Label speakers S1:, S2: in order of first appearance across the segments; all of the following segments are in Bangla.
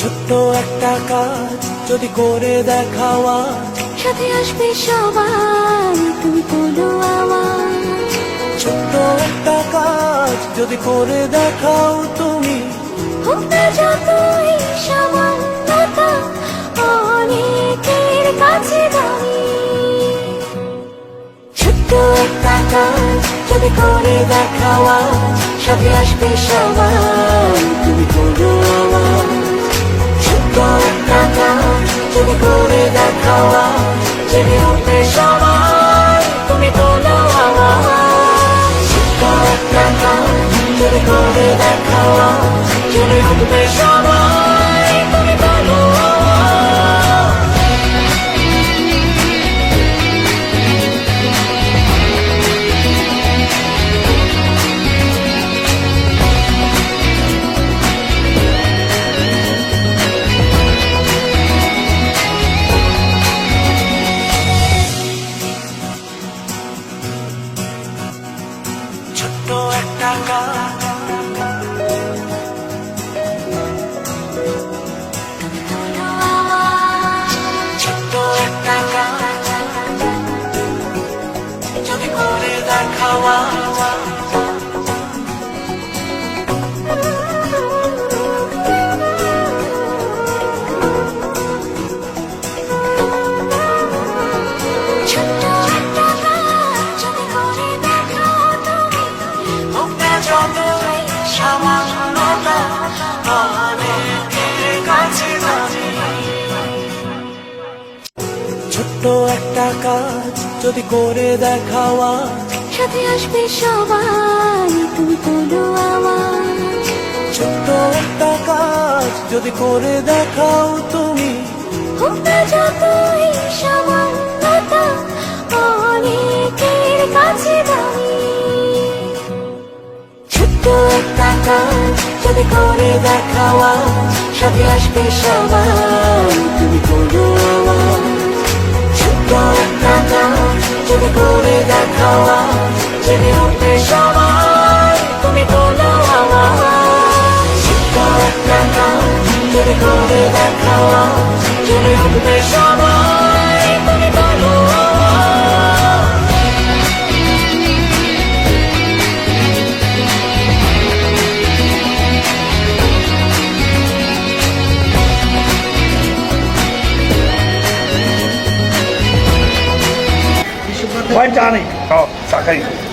S1: ছোট্ট একটা কাজ যদি করে দেখাও আজ।
S2: সাথে আসবে সবাই তুমি বলো আওয়াজ
S1: ছোট্ট একটা কাজ যদি করে দেখাও তুমি।
S2: হোক না যতই সামান্যতা অনেকের কাছে দামি।
S1: ছোট্ট একটা কাজ যদি করে দেখাও আজ। সাথে আসবে সবাই তুমি করো আওয়াজ একটা কাজ যদি করে দেখাও আজ জেনে উঠবে সবাই তুমি আওয়াজ ছোট্ট একটা কাজ যদি করে দেখাও আজ জেনে উঠবে সবাই আওয়াজ ছোট্ট কাজ যদি করে দেখাওয়া
S2: ছোট্ট একটা কাজ যদি করে
S1: দেখাওয়া
S2: সাথে আসবে সবাই তুমি বলো আওয়াজ
S1: ছোট্ট একটা কাজ যদি করে দেখাও তুমি।
S2: হোক না
S1: কাজ যদি করে দেখাওয়া সাথে আসবে সবাই তুমি করো আওয়াজ ছোট্ট একটা কাজ যদি করে দেখাওয়া জেনে উঠবে সবাই, তুমি বলো আওয়াজ ছোট্ট একটা কাজ যদি করে দেখাওয়া জেনে উঠবে সবাই।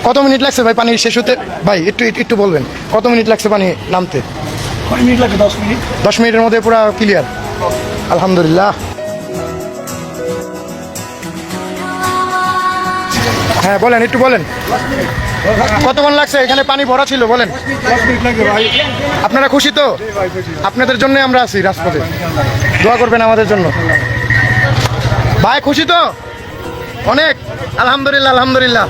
S3: কত মিনিট লাগছে ভাই পানি শেষ হতে? ভাই একটু একটু বলবেন কত মিনিট লাগছে পানি নামতে?
S4: মিনিট দশ মিনিট।
S3: দশ মিনিটের মধ্যে পুরো ক্লিয়ার আলহামদুলিল্লাহ। হ্যাঁ বলেন একটু বলেন। কতক্ষণ লাগছে? এখানে পানি ভরা ছিল বলেন। আপনারা খুশি তো? আপনাদের জন্য আমরা আছি রাজপথে। দোয়া করবেন আমাদের জন্য। ভাই খুশি তো? অনেক। আলহামদুলিল্লাহ আলহামদুলিল্লাহ।